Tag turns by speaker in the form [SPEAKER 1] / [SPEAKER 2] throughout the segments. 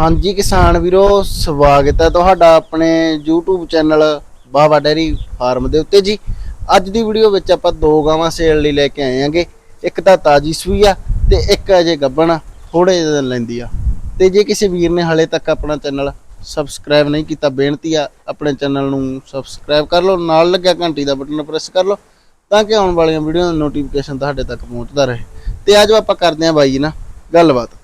[SPEAKER 1] ਹਾਂਜੀ ਕਿਸਾਨ ਵੀਰੋ, ਸਵਾਗਤ ਹੈ ਤੁਹਾਡਾ ਆਪਣੇ YouTube channel Bawa dairy farm ਦੇ ਉੱਤੇ ਜੀ। ਅੱਜ ਦੀ ਵੀਡੀਓ ਵਿੱਚ ਆਪਾਂ ਦੋ ਗਾਵਾਂ ਸੇਲ ਲਈ ਲੈ ਕੇ ਆਏ ਆਂਗੇ ਇੱਕ ਤਾਂ ਤਾਜੀ ਸੂਈ ਆ ਤੇ ਇੱਕ ਅਜੇ ਗੱਬਣ ਥੋੜੇ ਜਿਹੇ ਦਿਨ ਲੈਂਦੀ ਆ। ਤੇ ਜੇ ਕਿਸੇ ਵੀਰ ਨੇ ਹਲੇ ਤੱਕ ਆਪਣਾ ਚੈਨਲ ਸਬਸਕ੍ਰਾਈਬ ਨਹੀਂ ਕੀਤਾ, ਬੇਨਤੀ ਆ ਆਪਣੇ ਚੈਨਲ ਨੂੰ ਸਬਸਕ੍ਰਾਈਬ ਕਰ ਲਓ, ਨਾਲ ਲੱਗਿਆ ਘੰਟੀ ਦਾ ਬਟਨ ਪ੍ਰੈਸ ਕਰ ਲਓ, ਤਾਂ ਕਿ ਆਉਣ ਵਾਲੀਆਂ ਵੀਡੀਓ ਦਾ ਨੋਟੀਫਿਕੇਸ਼ਨ ਤੁਹਾਡੇ ਤੱਕ ਪਹੁੰਚਦਾ ਰਹੇ। ਤੇ ਅੱਜ ਆਪਾਂ ਕਰਦੇ ਆਂ ਬਾਈ ਜੀ ਨਾ ਗੱਲਬਾਤ।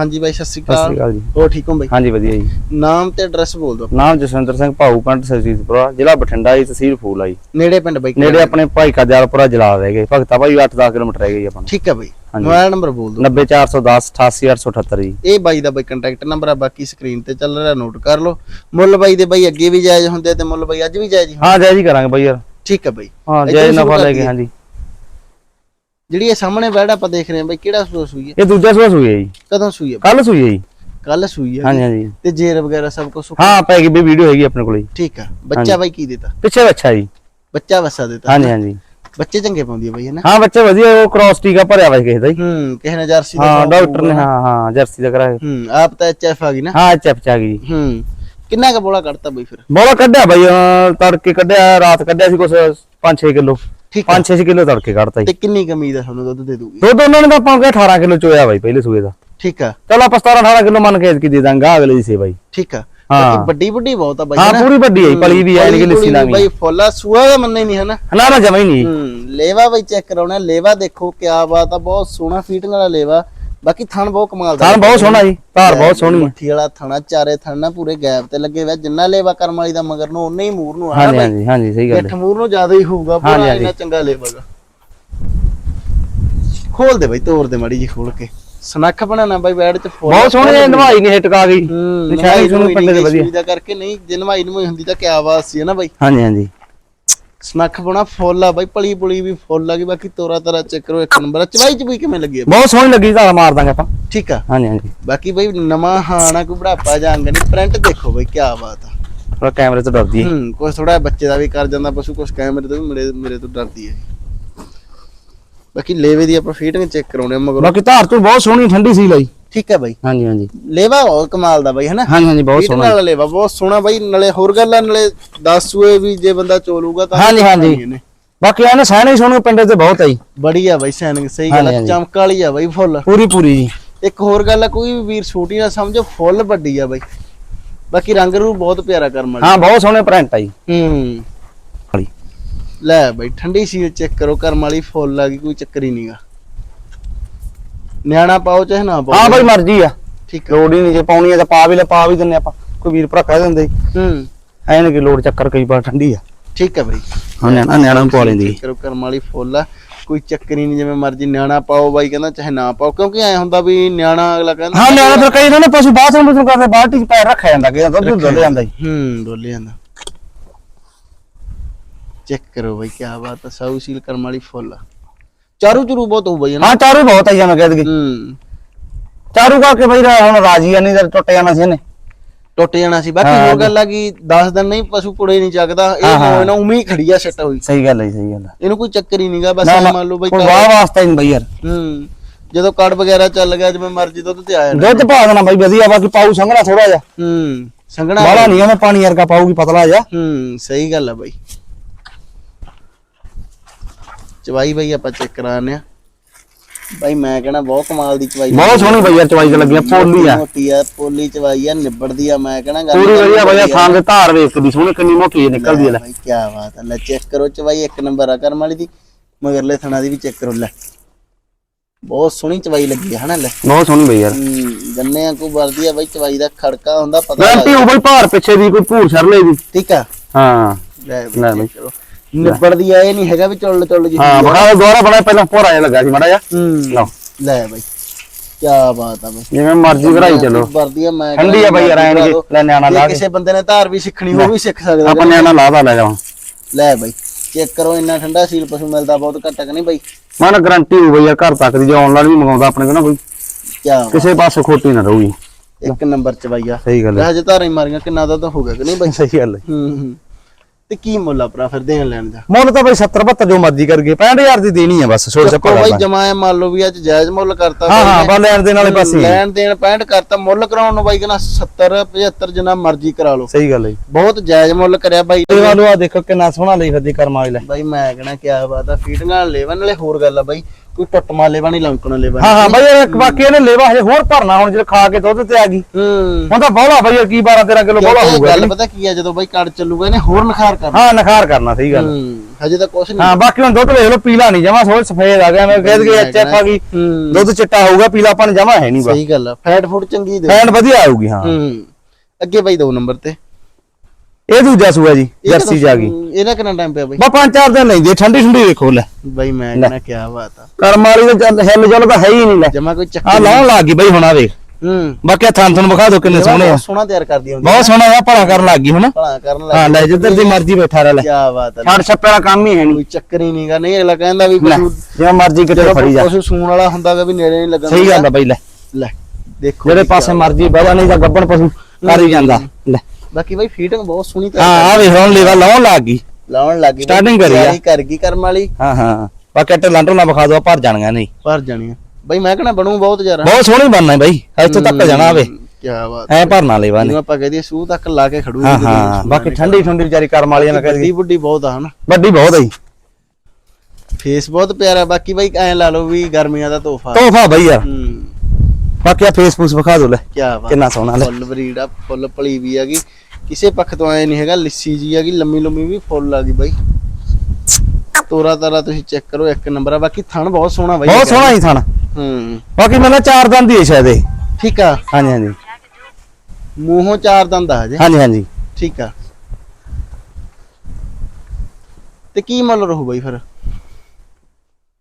[SPEAKER 1] ਹਾਂਜੀ ਬਾਈ ਸਤਿ ਸ਼੍ਰੀ
[SPEAKER 2] ਸਤਿ ਸ਼੍ਰੀ
[SPEAKER 1] ਅਕਾਲ
[SPEAKER 2] ਅਕਾਲ ਜੀ।
[SPEAKER 1] ਹੋਰ ਠੀਕ ਹੋ ਬਾਈ?
[SPEAKER 2] ਹਾਂਜੀ ਵਧੀਆ ਜੀ।
[SPEAKER 1] ਨਾਮ ਤੇ ਐਡਰੈਸ ਬੋਲ ਦਿਓ।
[SPEAKER 2] ਨਾਮ ਜਸਵਿੰਦਰ ਸਿੰਘ ਭਾਊ ਪਿੰਡ ਸਰਜੀਤਪੁਰਾ ਜ਼ਿਲ੍ਹਾ ਬਠਿੰਡਾ ਜੀ ਤਹਿਸੀਲ ਫੂਲ ਜੀ।
[SPEAKER 1] ਨੇੜੇ ਪਿੰਡ ਬਾਈ
[SPEAKER 2] ਨੇੜੇ ਆਪਣੇ ਭਾਈ ਕਾ ਦਿਆਲਪੁਰਾ ਜਲਾ ਰਹਿ ਗਏ। ਭਗਤਾ ਭਾਈ 8-10 ਕਿਲੋਮੀਟਰ ਰਹਿ ਗਏ ਜੀ ਆਪਾਂ
[SPEAKER 1] ਠੀਕ ਹੈ ਬਾਈ।
[SPEAKER 2] ਹਾਂਜੀ।
[SPEAKER 1] ਮੋਬਾਈਲ ਨੰਬਰ ਬੋਲ ਦਿਓ।
[SPEAKER 2] 90410 88878 ਜੀ।
[SPEAKER 1] ਇਹ ਬਾਈ ਦਾ ਬਾਈ ਕੰਟੈਕਟ ਨੰਬਰ ਆ ਬਾਕੀ ਸਕਰੀਨ ਤੇ ਚੱਲ ਰਿਹਾ ਨੋਟ ਕਰ ਲਓ। ਮੁੱਲ ਬਾਈ ਦੇ ਬਾਈ ਅੱਗੇ ਵੀ ਜਾਇਜ਼ ਹੁੰਦੇ ਆ ਤੇ ਮੁੱਲ ਬਾਈ ਅੱਜ ਵੀ ਜਾਇਜ਼ ਹੀ
[SPEAKER 2] ਹਾਂ ਜੈ ਜੀ ਕਰਾਂਗੇ ਬਾਈ ਯਾਰ।
[SPEAKER 1] ਠੀਕ ਹੈ ਬਾਈ।
[SPEAKER 2] ਹਾਂ
[SPEAKER 1] ਇੱਧਰ
[SPEAKER 2] ਜੈ
[SPEAKER 1] ਸ਼ੁਰੂ
[SPEAKER 2] ਨਫਾ ਲੈ। ਕੇ ਹਾਂਜੀ।
[SPEAKER 1] ਜਿਹੜੀ ਇਹ ਸਾਹਮਣੇ ਬੈੜ ਆਪਾਂ ਦੇਖ ਰਹੇ ਹਾਂ ਬਾਈ ਕਿਹੜਾ ਸੂਆ ਸੂਈ ਹੈ।
[SPEAKER 2] ਇਹ ਦੂਜਾ ਸੂਆ ਸੂਈ ਹੈ ਜੀ।
[SPEAKER 1] ਕਦੋਂ ਸੂਈ ਹੈ
[SPEAKER 2] ਕੱਲ ਸੂਈ ਹੈ ਜੀ।
[SPEAKER 1] ਕੱਲ ਸੂਈ ਹੈ
[SPEAKER 2] ਹਾਂਜੀ ਹਾਂਜੀ।
[SPEAKER 1] ਤੇ ਜੇਰ ਵਗੈਰਾ ਸਭ ਕੁਝ
[SPEAKER 2] ਹਾਂ ਪੈ ਗਈ ਵੀ ਵੀਡੀਓ ਹੈਗੀ ਆਪਣੇ ਕੋਲ
[SPEAKER 1] ਠੀਕ ਆ। ਬੱਚਾ। ਬਾਈ ਕੀ ਦਿੱਤਾ?
[SPEAKER 2] ਪਿੱਛੇ ਬੱਚਾ ਜੀ।
[SPEAKER 1] ਬੱਚਾ ਵਸਾ ਦਿੱਤਾ
[SPEAKER 2] ਹਾਂਜੀ ਹਾਂਜੀ।
[SPEAKER 1] ਬੱਚੇ ਚੰਗੇ ਪਾਉਂਦੀ ਹੈ ਬਾਈ ਹੈ ਨਾ
[SPEAKER 2] ਹਾਂ ਬੱਚਾ ਵਧੀਆ ਉਹ ਕ੍ਰਾਸ ਟੀਕਾ ਭਰਿਆ ਵਾ ਕਿਸੇ ਦਾ
[SPEAKER 1] ਹੂੰ ਕਿਸੇ ਨੇ ਜਰਸੀ ਦਾ
[SPEAKER 2] ਹਾਂ ਡਾਕਟਰ ਨੇ। ਹਾਂ ਹਾਂ ਜਰਸੀ ਦਾ ਕਰਾਇਆ।
[SPEAKER 1] ਹੂੰ ਆਪ ਤਾਂ ਐਚਐਫ ਆ ਗਈ ਨਾ?
[SPEAKER 2] ਹਾਂ ਚੱਪ ਚਾ ਗਈ ਜੀ।
[SPEAKER 1] ਹੂੰ ਕਿੰਨਾ ਕੁ ਬੋਲਾ ਕੱਢਤਾ ਬਾਈ ਫਿਰ?
[SPEAKER 2] ਬੋਲਾ ਕੱਢਿਆ ਬਾਈ ਤੜਕੇ ਕੱਢਿਆ ਰਾਤ ਕੱਢਿਆ ਸੀ ਕੁਛ 5-6 ਕਿਲੋ।
[SPEAKER 1] ਠੀਕ ਆ
[SPEAKER 2] 5-6 ਕਿਲੋ ਤੜਕੇ ਕੱਢਤਾ ਜੀ।
[SPEAKER 1] ਤੇ ਕਿੰਨੀ ਕਮੀ ਦਾ ਤੁਹਾਨੂੰ ਦੁੱਧ ਦੇ ਦੂਗੀ?
[SPEAKER 2] ਦੁੱਧ ਉਹਨਾਂ ਨੇ ਤਾਂ ਆਪਾਂ ਕਿਹਾ 18 ਕਿਲੋ ਚੋਇਆ ਬਾਈ ਪਹਿਲੇ ਸੂਏ ਦਾ।
[SPEAKER 1] ਠੀਕ ਆ।
[SPEAKER 2] ਚਲ ਆਪਾਂ 17-18 ਕਿਲੋ ਮੰਨ ਕੇ ਦੇ ਦਾਂਗਾ ਅਗਲੇ ਦੀ ਸੇਵਾ ਜੀ।
[SPEAKER 1] ਠੀਕ ਆ।
[SPEAKER 2] ਹਾਂ।
[SPEAKER 1] ਵੱਡੀ ਵੱਡੀ ਬਹੁਤ ਆ ਬਾਈ
[SPEAKER 2] ਹਾਂ? ਪੂਰੀ ਵੱਡੀ ਹੈ ਪਲੀ ਵੀ ਨਹੀਂ ਕਿ ਲਿੱਸੀ ਨਾ
[SPEAKER 1] ਬਾਈ ਫੁੱਲਾ ਸੂਆ ਦਾ ਮੰਨੇ ਨਹੀਂ ਹਨਾ?
[SPEAKER 2] ਨਾ ਨਾ ਜਮਾ ਹੀ ਨਹੀਂ।
[SPEAKER 1] ਹੂੰ ਲੇਵਾ ਬਾਈ ਚੈੱਕ ਕਰਾਉਣਾ ਲੇਵਾ ਦੇਖੋ ਕਿਆ ਬਾਤ ਆ ਬਹੁਤ ਸੋਹਣਾ ਫੀਟਿੰਗ ਵਾਲਾ ਲੇਵਾ। ਬਾਕੀ ਥਣ ਬਹੁਤ ਕਮਾਲ ਦਾ
[SPEAKER 2] ਥਣ ਬਹੁਤ ਸੋਹਣਾ ਜੀ ਧਾਰ ਬਹੁਤ ਸੋਹਣੀ ਹੈ
[SPEAKER 1] ਮੁੱਠੀ ਵਾਲਾ ਥਣਾ ਚਾਰੇ ਥਣ ਨਾ ਪੂਰੇ ਗੈਪ ਤੇ ਲੱਗੇ ਹੋਇਆ ਜਿੰਨਾ ਲੇਵਾ ਕਰਮ ਵਾਲੀ ਦਾ ਮਗਰ ਨੂੰ ਉਨੇ ਹੀ ਮੂਰ ਨੂੰ ਆਣਾ
[SPEAKER 2] ਹਾਂਜੀ ਹਾਂਜੀ ਹਾਂਜੀ ਸਹੀ ਗੱਲ ਹੈ।
[SPEAKER 1] ਮੂਰ ਨੂੰ ਜ਼ਿਆਦਾ ਹੀ ਹੋਊਗਾ ਪੂਰਾ। ਇੰਨਾ ਚੰਗਾ ਲੇਵਾਗਾ ਖੋਲ ਦੇ ਬਾਈ ਤੋੜ ਦੇ ਮਾੜੀ ਜੀ ਖੋਲ ਕੇ। ਸਨੱਖ ਬਣਾਣਾ ਬਾਈ ਬੈਡ ਚ ਫੁੱਲ
[SPEAKER 2] ਬਹੁਤ ਸੋਹਣੀ ਨਵਾਈ ਨਹੀਂ ਟਕਾ ਗਈ। ਨਿਸ਼ਾਨੀ ਸੁਣੋ ਪੱਲੇ ਤੇ ਵਧੀਆ।
[SPEAKER 1] ਦਾ ਕਰਕੇ ਨਹੀਂ ਜੇ ਨਵਾਈ ਨਵਾਈ ਹੁੰਦੀ ਤਾਂ ਕਿਆ ਆਵਾਜ਼ ਸੀ ਨਾ ਬਾਈ?
[SPEAKER 2] ਹਾਂਜੀ ਹਾਂਜੀ।
[SPEAKER 1] ਸਨੱਖ ਬਣਾ ਫੁੱਲ ਆ ਬਾਈ ਪਲੀ ਪੁਲੀ ਵੀ ਫੁੱਲ ਆ ਗਈ ਬਾਕੀ ਤੋਰਾ ਤਰਾ ਚੈੱਕ ਕਰੋ ਇੱਕ ਨੰਬਰ ਚਵਾਈ ਚ ਵੀ ਕਿਵੇਂ ਲੱਗੀ ਆ? ਬਾਈ?
[SPEAKER 2] ਬਹੁਤ ਸੋਹਣੀ ਲੱਗੀ ਧਾਰ ਮਾਰ ਦਾਂਗੇ ਆਪਾਂ।
[SPEAKER 1] ਠੀਕ ਆ।
[SPEAKER 2] ਹਾਂਜੀ ਹਾਂਜੀ।
[SPEAKER 1] ਬਾਕੀ ਬਾਈ ਨਵਾਂ ਹਾਣਾ ਕੋਈ ਬੁਢਾਪਾ ਜਾਂਗ ਨਹੀਂ ਪ੍ਰਿੰਟ ਦੇਖੋ ਬਾਈ ਕਿਆ ਬਾਤ ਆ।
[SPEAKER 2] ਥੋੜਾ ਕੈਮਰੇ ਤੋਂ ਡਰਦੀ ਹੈ
[SPEAKER 1] ਹੂੰ ਕੁਛ ਥੋੜਾ ਬੱਚੇ ਦਾ ਵੀ ਕਰ ਜਾਂਦਾ ਪਸ਼ੂ ਕੁਛ ਕੈਮਰੇ ਤੋਂ ਵੀ ਮੇਰੇ ਮੇਰੇ ਤੋਂ ਡਰਦੀ ਹੈ ਬਾਕੀ ਲੇਵੇ ਦੀ ਆਪਾਂ ਫੀਟਿੰਗ ਚੈੱਕ ਕਰਾਉਣੇ ਆ ਮਗਰੋਂ।
[SPEAKER 2] ਬਾਕੀ ਧਾਰ ਤੋਂ ਬਹੁਤ ਸੋਹਣੀ ਠੰਡੀ ਸੀ ਲਈ।
[SPEAKER 1] ਠੀਕ ਹੈ ਬਾਈ।
[SPEAKER 2] ਹਾਂਜੀ ਹਾਂਜੀ।
[SPEAKER 1] ਲੇਵਾ ਬਹੁਤ ਕਮਾਲ ਦਾ ਬਾਈ ਹਨਾ?
[SPEAKER 2] ਹਾਂਜੀ ਹਾਂਜੀ ਬਹੁਤ ਸੋਹਣਾ
[SPEAKER 1] ਵਾਲਾ ਲੇਵਾ ਬਹੁਤ ਸੋਹਣਾ ਬਾਈ ਨਾਲੇ ਹੋਰ ਗੱਲਾਂ ਨਾਲੇ ਦੱਸ ਸੂਏ ਵੀ ਜੇ ਬੰਦਾ ਚੋਲੂਗਾ ਤਾਂ
[SPEAKER 2] ਹਾਂਜੀ, ਹਾਂਜੀ। ਬਾਕੀ ਇਹਨੇ ਸਹਿਣੇ ਸੋਹਣੇ ਪਿੰਡ ਤੇ ਬਹੁਤ ਹੈ ਜੀ।
[SPEAKER 1] ਬੜੀ ਆ ਬਾਈ ਸੈਨਿੰਗ ਸਹੀ ਗੱਲ ਆ
[SPEAKER 2] ਹਾਂਜੀ।
[SPEAKER 1] ਚਮਕ ਵਾਲੀ ਆ ਬਾਈ ਫੁੱਲ।
[SPEAKER 2] ਪੂਰੀ ਪੂਰੀ ਜੀ।
[SPEAKER 1] ਇੱਕ ਹੋਰ ਗੱਲ ਆ ਕੋਈ ਵੀ ਵੀਰ ਛੋਟੀ ਨਾ ਸਮਝੋ ਫੁੱਲ ਵੱਡੀ ਆ ਬਾਈ। ਬਾਕੀ ਰੰਗ ਰੂ ਬਹੁਤ ਪਿਆਰਾ ਕਰਮ ਵਾਲੀ।
[SPEAKER 2] ਹਾਂ ਬਹੁਤ ਸੋਹਣੇ ਪ੍ਰਿੰਟ ਆ ਜੀ।
[SPEAKER 1] ਹੂੰ। ਲੈ ਬਾਈ ਠੰਡੀ ਸੀਲ ਚੈੱਕ ਕਰੋ ਕਰਮ ਵਾਲੀ ਫੁੱਲ ਆ ਗਈ ਕੋਈ ਚੱਕਰ ਹੀ ਨਹੀਂਗਾ ਨਿਆਣਾ ਪਾਓ ਚਾਹੇ ਨਾ ਪਾਓ।
[SPEAKER 2] ਹਾਂ ਬਾਈ ਮਰਜ਼ੀ ਆ।
[SPEAKER 1] ਠੀਕ ਆ।
[SPEAKER 2] ਲੋੜ ਹੀ ਨਹੀਂ ਜੇ ਪਾਉਣੀ ਹੈ ਤਾਂ ਪਾ ਵੀ ਲੈ ਪਾ ਵੀ ਦਿੰਨੇ ਆਪਾਂ। ਕੋਈ ਵੀਰ ਭਰਾ ਕਹਿ ਦਿੰਦੇ।
[SPEAKER 1] ਹੂੰ।
[SPEAKER 2] ਐ ਨਹੀਂ ਕਿ ਲੋੜ ਚੱਕਰ ਕਈ ਵਾਰ ਠੰਡੀ ਆ।
[SPEAKER 1] ਠੀਕ ਆ ਬਾਈ।
[SPEAKER 2] ਹਾਂ ਨਿਆਣਾ ਨਿਆਣਾ ਪਾ ਲੈਂਦੀ।
[SPEAKER 1] ਕਰੋ ਕਰਮ ਵਾਲੀ ਫੁੱਲ ਆ। ਕੋਈ ਚੱਕਰ ਹੀ ਨਹੀਂ ਜਿਵੇਂ ਮਰਜ਼ੀ ਨਿਆਣਾ ਪਾਓ ਬਾਈ ਕਹਿੰਦਾ ਚਾਹੇ ਨਾ ਪਾਓ। ਕਿਉਂਕਿ ਐ ਹੁੰਦਾ ਵੀ ਨਿਆਣਾ ਅਗਲਾ ਕਹਿੰਦਾ
[SPEAKER 2] ਹਾਂ ਨਿਆਣਾ ਫਿਰ ਕਈ ਨੇ ਪਸ਼ੂ ਬਾਥਰੂਮ ਵਿੱਚ ਕਰਦੇ ਬਾਲਟੀ ਚ ਪੈਰ ਰੱਖਿਆ ਜਾਂਦਾ ਕਿ ਦੁੱਧ ਦੁੱਧ ਜਾਂਦਾ ਜੀ।
[SPEAKER 1] ਹੂੰ ਡੋਲੇ ਜਾਂਦਾ। ਚੈੱਕ ਕਰੋ ਬਾਈ ਕੀ ਬਾਤ ਆ। ਸਾਊ ਸੀਲ ਕਰਮ ਵਾਲੀ ਫੁੱਲ ਆ। ਚਾਰੂ ਚਰੂ ਬਹੁਤ ਹੋ ਬਾਈ
[SPEAKER 2] ਹਾਂ ਚਾਰੂ ਬਹੁਤ ਆ ਜਿਵੇਂ ਕਹਿ ਦਗੀ
[SPEAKER 1] ਹੂੰ।
[SPEAKER 2] ਚਾਰੂ ਕਰਕੇ ਬਈ ਹੁਣ ਰਾਜੀ ਆ ਨਹੀਂ ਤਾਂ ਟੁੱਟ ਜਾਣਾ ਸੀ ਇਹਨੇ।
[SPEAKER 1] ਟੁੱਟ ਜਾਣਾ ਸੀ। ਬਾਕੀ
[SPEAKER 2] ਹਾਂ,
[SPEAKER 1] ਹੋਰ ਗੱਲ ਆ ਕਿ 10 ਦਿਨ ਨਹੀਂ ਪਸ਼ੂ ਕੁੜੇ ਨਹੀਂ ਚੱਕਦਾ। ਇਹ
[SPEAKER 2] ਹਾਂ, ਹਾਂ।
[SPEAKER 1] ਮੋਏ ਨਾ ਉਮੀ ਖੜੀ ਆ ਸੱਟ ਹੋਈ।
[SPEAKER 2] ਸਹੀ ਗੱਲ ਹੈ ਜੀ, ਸਹੀ ਗੱਲ ਹੈ
[SPEAKER 1] ਇਹਨੂੰ ਕੋਈ ਚੱਕਰ ਹੀ ਨਹੀਂਗਾ ਬਸ ਮੰਨ ਲਓ ਬਈ
[SPEAKER 2] ਵਾਹ ਵਾਸਤਾ ਹੀ ਨਹੀਂ ਬਈ ਯਾਰ।
[SPEAKER 1] ਹੂੰ। ਜਦੋਂ ਕੜ ਵਗੈਰਾ ਚੱਲ ਗਿਆ ਜਿਵੇਂ ਮਰਜ਼ੀ ਦੁੱਧ ਤੇ ਆ ਜਾਣਾ।
[SPEAKER 2] ਦੁੱਧ ਪਾ ਦੇਣਾ ਬਈ ਵਧੀਆ ਬਾਕੀ ਪਾਉ ਸੰਘਣਾ ਥੋੜਾ ਜਿਹਾ।
[SPEAKER 1] ਹੂੰ ਸੰਗਣਾ
[SPEAKER 2] ਬਾਲਾ ਨਹੀਂ ਉਹਨੇ ਪਾਣੀ ਵਰਗਾ ਪਾਉਗੀ ਪਤਲਾ ਜਿਹਾ।
[SPEAKER 1] ਹੂੰ ਸਹੀ ਗੱਲ ਆ ਬਾਈ। ਚਵਾਈ ਬਾਈ ਆਪਾਂ ਚੈੱਕ ਕਰਾਣੇ ਆ ਬਾਈ ਮੈਂ ਕਹਿਣਾ ਬਹੁਤ ਕਮਾਲ ਦੀ ਚਵਾਈ
[SPEAKER 2] ਬਹੁਤ ਸੋਹਣੀ ਬਈ ਯਾਰ ਚਵਾਈ ਤੇ ਲੱਗੀਆਂ ਪੋਲੀ ਆ।
[SPEAKER 1] ਮੋਟੀ ਆ ਪੋਲੀ ਚਵਾਈ ਆ ਨਿਬੜਦੀ ਆ ਮੈਂ ਕਹਿਣਾ ਗੱਲ
[SPEAKER 2] ਪੂਰੀ ਵਧੀਆ ਬਈ ਥਾਂ ਦੇ ਧਾਰ ਵੇਖਦੀ ਸੋਹਣੀ ਕਿੰਨੀ ਮੋਟੀ ਨਿਕਲਦੀ ਹੈ ਲੈ।
[SPEAKER 1] ਬਾਈ ਕੀ ਬਾਤ ਆ ਲੈ ਚੈੱਕ ਕਰੋ ਚਵਾਈ ਇੱਕ ਨੰਬਰ ਆ ਕਰਮ ਵਾਲੀ ਦੀ ਮਗਰਲੇ ਥਣਾ ਦੀ ਵੀ ਚੈੱਕ ਕਰੋ ਲੈ। ਬਹੁਤ ਸੋਹਣੀ ਚਵਾਈ ਲੱਗੀ ਆ ਹਨਾ ਲੈ।
[SPEAKER 2] ਬਹੁਤ ਸੋਹਣੀ ਬਈ ਯਾਰ।
[SPEAKER 1] ਹੂੰ ਗੰਨੇ ਆ ਕੋ ਵਰਦੀ ਆ ਬਾਈ ਚਵਾਈ ਦਾ ਖੜਕਾ ਹੁੰਦਾ ਪਤਾ
[SPEAKER 2] ਗਾਰੰਟੀ ਹੋ ਬਈ ਭਾਰ ਪਿੱਛੇ ਦੀ ਕੋਈ ਭੂਰ ਸਰਲੇ ਦੀ।
[SPEAKER 1] ਠੀਕ ਆ।
[SPEAKER 2] ਹਾਂ।
[SPEAKER 1] ਲੈ ਬਾਈ ਕਰੋ। ਨਿਬੜਦੀ ਆ ਇਹ ਨਹੀਂ ਹੈਗਾ ਵੀ ਚੁੱਲ ਚੁੱਲ ਜੀ।
[SPEAKER 2] ਹਾਂ ਬੜਾ ਦੁਆਰਾ ਬੜਾ ਪਹਿਲਾਂ ਭੋਰਾ ਜਿਹਾ ਲੱਗਾ ਸੀ ਮਾੜਾ
[SPEAKER 1] ਹੂੰ
[SPEAKER 2] ਲਓ।
[SPEAKER 1] ਲੈ ਬਾਈ ਕੀ ਬਾਤ ਆ ਬਾਈ।
[SPEAKER 2] ਜਿਵੇਂ ਮਰਜ਼ੀ ਘਰਾਈ ਚੱਲੋ।
[SPEAKER 1] ਵਰਦੀ ਆ ਮੈਂ
[SPEAKER 2] ਠੰਡੀ ਆ ਬਈ ਯਾਰ ਕਿ ਲੈ ਨਿਆਣਾ
[SPEAKER 1] ਜੇ
[SPEAKER 2] ਲਾ
[SPEAKER 1] ਕਿਸੇ ਬੰਦੇ ਨੇ ਧਾਰ ਵੀ ਸਿੱਖਣੀ ਉਹ ਵੀ ਸਿੱਖ ਸਕਦਾ
[SPEAKER 2] ਆਪਾਂ ਨਿਆਣਾ ਲਾਦਾ ਲੈ ਜਾਵਾਂ।
[SPEAKER 1] ਲੈ ਬਾਈ ਚੈੱਕ ਕਰੋ ਇੰਨਾ ਠੰਡਾ ਸੀਲ ਪਸ਼ੂ ਮਿਲਦਾ ਬਹੁਤ ਘੱਟ ਕਿ ਨਹੀਂ ਬਾਈ?
[SPEAKER 2] ਮਨ ਗਾਰੰਟੀ ਹੋ ਬਈ ਯਾਰ ਘਰ ਤੱਕ ਦੀ ਜੇ ਆਨਲਾਈਨ ਵੀ ਮੰਗਾਉਂਦਾ ਆਪਣੇ ਕੋਲ ਨਾ ਕੋਈ।
[SPEAKER 1] ਕੀ
[SPEAKER 2] ਕਿਸੇ ਪਾਸੇ ਖੋਟੀ ਨਾ ਰਹੂਗੀ।
[SPEAKER 1] ਇੱਕ ਨੰਬਰ ਚ ਬਾਈ ਆ।
[SPEAKER 2] ਸਹੀ ਗੱਲ ਹੈ
[SPEAKER 1] ਹਜੇ ਧਾਰਾਂ ਹੀ ਮਾਰੀਆਂ ਕਿੰਨਾ ਦਾ ਤਾਂ ਹੋ ਗਿਆ ਕਿ ਨਹੀਂ ਬਾਈ?
[SPEAKER 2] ਸਹੀ ਗੱਲ ਹੈ
[SPEAKER 1] ਹੂੰ ਹੂੰ। ਤੇ ਕੀ ਮੁੱਲ ਆ ਭਰਾ ਫਿਰ ਦੇਣ ਲੈਣ ਦਾ?
[SPEAKER 2] ਮੁੱਲ ਤਾਂ ਬਈ 70 72 ਜੋ ਮਰਜ਼ੀ ਕਰ ਗਏ 65000 ਦੀ ਦੇਣੀ ਆ ਬਸ ਛੋੜ ਛੱਪਾ
[SPEAKER 1] ਬਾਈ
[SPEAKER 2] ਕਰਨਾ
[SPEAKER 1] ਜਮਾਇਆ ਮੰਨ ਲਓ ਵੀ ਅੱਜ ਜਾਇਜ਼ ਮੁੱਲ ਕਰਤਾ
[SPEAKER 2] ਹਾਂ ਹਾਂ
[SPEAKER 1] ਨੇ।
[SPEAKER 2] ਬਾ ਲੈਣ ਦੇ ਨਾਲੇ ਪਾਸੇ ਹੀ।
[SPEAKER 1] ਲੈਣ ਦੇਣ 65 ਕਰਤਾ ਮੁੱਲ ਕਰਾਉਣ ਨੂੰ ਬਾਈ ਕਹਿੰਦਾ 70 75 ਜਿੰਨਾ ਮਰਜ਼ੀ ਕਰਾ ਲਓ।
[SPEAKER 2] ਸਹੀ ਗੱਲ ਹੈ
[SPEAKER 1] ਬਹੁਤ ਜਾਇਜ਼ ਮੁੱਲ ਕਰਿਆ ਬਾਈ।
[SPEAKER 2] ਇਹ ਵਾਲੋ ਆ ਦੇਖੋ ਕਿੰਨਾ ਸੋਹਣਾ ਲਈ ਫਿਰਦੀ ਕਰਮਾਂ ਵਾਲੀ ਲੈ।
[SPEAKER 1] ਬਾਈ ਮੈਂ ਕਹਣਾ ਕਿਆ ਬਾਤ ਆ ਫੀਟਿੰਗਾਂ ਲੈਵਨ ਨਾਲੇ ਹੋਰ ਗੱਲ ਆ ਬਾਈ। ਕੋਈ ਟੁੱਟ ਮਾਲੇ ਬਣੀ ਲੰਕਣ ਲੈਵਨ
[SPEAKER 2] ਹਾਂ ਹਾਂ ਬਈ ਇਹ ਇੱਕ ਬਾਕੀ ਇਹਨੇ ਲੇਵਾ ਹਜੇ ਹੋਰ ਭਰਨਾ ਹੁਣ ਜੇ ਖਾ ਕੇ ਦੁੱਧ ਤੇ ਆ ਗਈ।
[SPEAKER 1] ਹੂੰ।
[SPEAKER 2] ਹੁਣ ਤਾਂ ਬੋਲਾ ਬਈ ਕੀ 12 13 ਕਿਲੋ ਬੋਲਾ ਹੋਊਗਾ
[SPEAKER 1] ਗੱਲ ਪਤਾ ਕੀ ਆ ਜਦੋਂ ਬਾਈ ਕੜ ਚੱਲੂਗਾ ਇਹਨੇ ਹੋਰ ਨਖਾਰ ਕਰਨਾ।
[SPEAKER 2] ਹਾਂ ਨਖਾਰ ਕਰਨਾ ਸਹੀ ਗੱਲ
[SPEAKER 1] ਹਜੇ ਤਾਂ ਕੁਛ ਨਹੀਂ।
[SPEAKER 2] ਹਾਂ ਬਾਕੀ ਹੁਣ ਦੁੱਧ ਵੇਖ ਲਓ ਪੀਲਾ ਨਹੀਂ ਜਮਾ ਸੋਲ ਸਫੇਦ ਆ ਗਿਆ ਮੈਂ ਕਹਿ ਦਈਏ ਐਚ ਐਫ ਆ ਗਈ। ਦੁੱਧ ਚਿੱਟਾ ਹੋਊਗਾ ਪੀਲਾ ਪਾਣੀ ਜਮਾ ਹੈ ਨਹੀਂ
[SPEAKER 1] ਸਹੀ ਗੱਲ ਆ ਫੈਟ ਫੂਡ ਚੰਗੀ ਦੇ।
[SPEAKER 2] ਫੈਂਡ ਵਧੀਆ ਆਊਗੀ ਹਾਂ।
[SPEAKER 1] ਹੂੰ। ਅੱਗੇ ਬਾਈ ਦੋ ਨੰਬਰ ਤੇ।
[SPEAKER 2] ਇਹ ਦੂਜਾ ਸੂਆ ਜੀ ਜਰਸੀ ਜਾ ਗਈ।
[SPEAKER 1] ਇਹਦਾ ਕਿੰਨਾ ਟਾਈਮ ਪਿਆ ਬਾਈ?
[SPEAKER 2] ਬਾ ਪੰਜ ਚਾਰ ਦਿਨ ਲੈਂਦੀ ਠੰਡੀ ਠੰਡੀ ਵੇਖੋ ਲੈ।
[SPEAKER 1] ਬਾਈ ਮੈਂ ਕਹਣਾ ਕਿਆ ਬਾਤ ਆ।
[SPEAKER 2] ਕਰਮ ਵਾਲੀ ਤਾਂ ਚੱਲ ਹਿੱਲ ਜੁਲ ਤਾਂ ਹੈ ਹੀ ਨਹੀਂ ਲੈ।
[SPEAKER 1] ਜਮਾ ਕੋਈ
[SPEAKER 2] ਆ
[SPEAKER 1] ਚੱਕਰ
[SPEAKER 2] ਲਾਉਣ ਲੱਗ ਗਈ ਬਈ ਹੁਣ ਆ ਵੇਖ।
[SPEAKER 1] ਹੂੰ।
[SPEAKER 2] ਬਾਕੀ ਆਹ ਥਾਂ ਤੁਹਾਨੂੰ ਵਿਖਾ ਦਿਓ ਕਿੰਨੇ ਸੋਹਣੇ ਆ।
[SPEAKER 1] ਸੋਹਣਾ ਤਿਆਰ ਕਰਦੀ ਹੁੰਦੀ
[SPEAKER 2] ਬਹੁਤ ਸੋਹਣਾ ਆ ਭਲਾ ਕਰਨ ਲੱਗ ਗਈ ਹੁਣ।
[SPEAKER 1] ਭਲਾ ਕਰਨ ਲੱਗ
[SPEAKER 2] ਹਾਂ ਲੈ ਜਿੱਧਰ ਦੀ ਮਰਜ਼ੀ ਬੈਠਾ ਰਹਿ ਲੈ।
[SPEAKER 1] ਕਿਆ ਬਾਤ ਆ।
[SPEAKER 2] ਛੱਡ ਛੱਪੇ ਵਾਲਾ ਕੰਮ ਹੀ ਹੈ ਨਹੀਂ।
[SPEAKER 1] ਕੋਈ ਚੱਕਰ ਹੀ ਨਹੀਂਗਾ। ਨਹੀਂ ਅਗਲਾ ਕਹਿੰਦਾ ਵੀ
[SPEAKER 2] ਜਿਵੇਂ ਮਰਜ਼ੀ ਕਿਤੇ ਫੜੀ ਜਾ।
[SPEAKER 1] ਪਸ਼ੂ ਸੂਣ ਵਾਲਾ ਹੁੰਦਾਗਾ ਵੀ ਨੇੜੇ ਨਹੀਂ ਲੱਗਣ
[SPEAKER 2] ਸਹੀ ਗੱਲ ਆ ਬਈ ਲੈ।
[SPEAKER 1] ਲੈ ਦੇਖੋ
[SPEAKER 2] ਜਿਹੜੇ ਪਾਸੇ ਮਰਜ਼ੀ ਬਹਿ ਨਹੀਂ ਤਾਂ ਗੱਬਣ ਪਸ਼ੂ ਕਰ ਹੀ ਜਾਂਦਾ। ਲੈ।
[SPEAKER 1] ਬਾਕੀ ਬਾਈ ਫੀਟਿੰਗ ਬਹੁਤ ਸੋਹਣੀ
[SPEAKER 2] ਹਾਂ ਆ ਵੇਖ ਹੁਣ ਲੇਵਾ ਲਾਉਣ ਲੱਗ ਗਈ।
[SPEAKER 1] ਲਾਉਣ ਲੱਗੀ
[SPEAKER 2] Starting ਕਰੀ ਆ।
[SPEAKER 1] ਕਰ ਗਈ ਕਰਮ ਵਾਲੀ।
[SPEAKER 2] ਹਾਂ ਹਾਂ। ਬਾਕੀ ਟੇ ਲੰਡਰ ਨਾ ਵਿਖਾ ਦਿਓ ਭਰ ਜਾਣੀਆਂ ਨਹੀਂ।
[SPEAKER 1] ਭਰ ਜਾਣੀ ਆ ਬਾਈ ਮੈਂ ਕਹਣਾ ਬਣੂ ਬਹੁਤ ਜ਼ਿਆਦਾ।
[SPEAKER 2] ਬਹੁਤ ਸੋਹਣੀ ਬਣਨਾ ਬਈ ਇੱਥੋਂ ਤੱਕ ਜਾਣਾ ਆਵੇ
[SPEAKER 1] ਕੀ ਬਾਤ
[SPEAKER 2] ਐ ਭਰਨਾ ਲੇਵਾ ਨੇ
[SPEAKER 1] ਆਪਾਂ ਕਹਦੇ ਸੂਹ ਤੱਕ ਲਾ ਕੇ ਖੜੂ
[SPEAKER 2] ਹਾਂ ਹਾਂ। ਬਾਕੀ ਠੰਡੀ ਠੰਡੀ ਵਿਚਾਰੀ ਕਰਮ ਵਾਲੀ ਮੈਂ ਕਹਿੰਦੀ
[SPEAKER 1] ਵੱਡੀ ਬਹੁਤ ਆ ਹਨਾ?
[SPEAKER 2] ਵੱਡੀ ਬਹੁਤ ਹੈ
[SPEAKER 1] ਫੇਸ ਬਹੁਤ ਪਿਆਰਾ ਬਾਕੀ ਬਾਈ ਐ ਲਾ ਲਓ ਵੀ ਗਰਮੀਆਂ ਦਾ ਤੋਹਫਾ।
[SPEAKER 2] ਤੋਹਫਾ ਬਈ ਯਾਰ
[SPEAKER 1] ਹੂੰ।
[SPEAKER 2] ਬਾਕੀ ਆ ਫੇਸਬੁੱਕ ਵਿਖਾ ਦਿਓ ਲੈ
[SPEAKER 1] ਕੀ ਬਾਤ
[SPEAKER 2] ਕਿੰਨਾ ਸੋਹਣਾ ਲੈ।
[SPEAKER 1] ਫੁੱਲ ਬਰੀਡ ਆ ਫੁੱਲ ਭਲੀ ਵੀ ਹੈਗੀ। ਕਿਸੇ ਪੱਖ ਤੋਂ ਐ ਨਹੀਂ ਹੈਗਾ ਲਿੱਸੀ ਜੀ ਹੈਗੀ ਲੰਮੀ ਲੰਮੀ ਵੀ ਫੁੱਲ ਆ ਗਈ ਬਾਈ। ਤੋਰਾ ਤਾਰਾ ਤੁਸੀਂ ਚੈੱਕ ਕਰੋ ਇੱਕ ਨੰਬਰ ਆ ਬਾਕੀ ਥਣ ਬਹੁਤ ਸੋਹਣਾ ਬਾਈ।
[SPEAKER 2] ਬਹੁਤ ਸੋਹਣਾ ਹੀ ਥਣ।
[SPEAKER 1] ਹੂੰ।
[SPEAKER 2] ਬਾਕੀ ਮੈਨੂੰ ਚਾਰ ਦੰਦ ਹੀ ਹੈ ਸ਼ਾਇਦ ਇਹ।
[SPEAKER 1] ਠੀਕ ਆ।
[SPEAKER 2] ਹਾਂਜੀ ਹਾਂਜੀ।
[SPEAKER 1] ਮੂੰਹੋਂ ਚਾਰ ਦੰਦ ਆ ਹਜੇ।
[SPEAKER 2] ਹਾਂਜੀ ਹਾਂਜੀ।
[SPEAKER 1] ਠੀਕ ਆ। ਤੇ ਕੀ ਮੁੱਲ ਰਹੂ ਬਾਈ ਫਿਰ?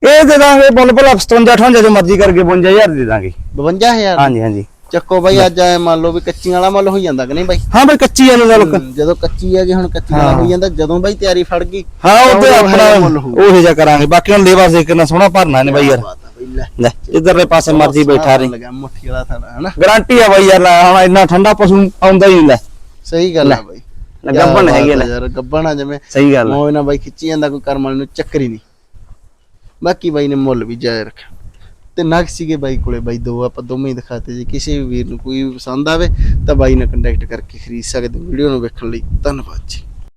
[SPEAKER 2] ਇਹ ਦੇ ਦਾਂਗੇ ਬੁੱਲ ਬੁੱਲ 57 58 ਜੋ ਮਰਜ਼ੀ ਕਰਕੇ 52000 ਦੇ ਦਾਂਗੇ।
[SPEAKER 1] 52000
[SPEAKER 2] ਹਾਂਜੀ ਹਾਂਜੀ।
[SPEAKER 1] ਚੱਕੋ ਬਾਈ ਅੱਜ ਐ ਮੰਨ ਲਓ ਵੀ ਕੱਚੀਆਂ ਵਾਲਾ ਮੁੱਲ ਹੋਈ ਜਾਂਦਾ ਕਿ ਨਹੀਂ ਬਾਈ?
[SPEAKER 2] ਹਾਂ ਬਈ ਕੱਚੀ ਆ ਨਾ ਲੋਕ।
[SPEAKER 1] ਹਮ, ਜਦੋਂ ਕੱਚੀ ਹੈਗੀ ਹੁਣ ਕੱਚੀ ਵਾਲਾ
[SPEAKER 2] ਹਾਂ।
[SPEAKER 1] ਹੋਈ ਜਾਂਦਾ ਜਦੋਂ ਬਾਈ ਤਿਆਰੀ ਫੜ ਗਈ
[SPEAKER 2] ਹਾਂ ਉਹ ਤੇ ਆਪਣਾ। ਉਹ ਜਿਹਾ ਕਰਾਂਗੇ। ਬਾਕੀ ਹੁਣ ਲੇਵਾ ਸੇ ਕਿੰਨਾ ਸੋਹਣਾ ਭਰਨਾ ਨੇ ਬਈ ਯਾਰ।
[SPEAKER 1] ਬਾਤ ਆ ਬਈ ਲੈ।
[SPEAKER 2] ਲੈ ਇਧਰਲੇ ਪਾਸੇ ਮਰਜ਼ੀ ਬੈਠਾ ਰਹੀ।
[SPEAKER 1] ਲੱਗਾ ਮੁੱਠੀ ਵਾਲਾ ਥਾਣਾ ਹਨਾ?
[SPEAKER 2] ਗਾਰੰਟੀ ਆ ਬਈ ਯਾਰ ਲੈ ਹੁਣ ਇੰਨਾ ਠੰਡਾ ਪਸ਼ੂ ਆਉਂਦਾ ਹੀ ਨਹੀਂ ਲੈ।
[SPEAKER 1] ਸਹੀ ਗੱਲ ਆ ਬਾਈ।
[SPEAKER 2] ਲੈ, ਗੱਭਣ
[SPEAKER 1] ਕਿਆ
[SPEAKER 2] ਹੈਗੀ ਆ
[SPEAKER 1] ਬਾਤ
[SPEAKER 2] ਲੈ।
[SPEAKER 1] ਯਾਰ ਗੱਬਣ ਆ ਜਿਵੇਂ।
[SPEAKER 2] ਸਹੀ ਗੱਲ ਆ।
[SPEAKER 1] ਮੋਹ ਨਾ ਬਾਈ ਖਿੱਚੀ ਜਾਂਦਾ ਕੋਈ ਕਰਮ ਵਾਲੇ ਨੂੰ ਚੱਕਰ ਹੀ ਨਹੀਂ। ਬਾਕੀ ਬਾਈ ਨੇ ਮੁੱਲ ਵੀ ਜਾਇ ਰੱਖਿਆ। ਤੇ ਨਗ ਸੀਗੇ ਬਾਈ ਕੋਲੇ ਬਾਈ ਦੋ, ਆਪਾਂ ਦੋਵੇਂ ਹੀ ਦਿਖਾਤੇ ਜੀ ਕਿਸੇ ਵੀ ਵੀਰ ਨੂੰ ਕੋਈ ਵੀ ਪਸੰਦ ਆਵੇ ਤਾਂ ਬਾਈ ਨਾਲ ਕੰਟੈਕਟ ਕਰਕੇ ਖਰੀਦ ਸਕਦੇ ਵੀਡੀਓ ਨੂੰ ਵੇਖਣ ਲਈ ਧੰਨਵਾਦ ਜੀ।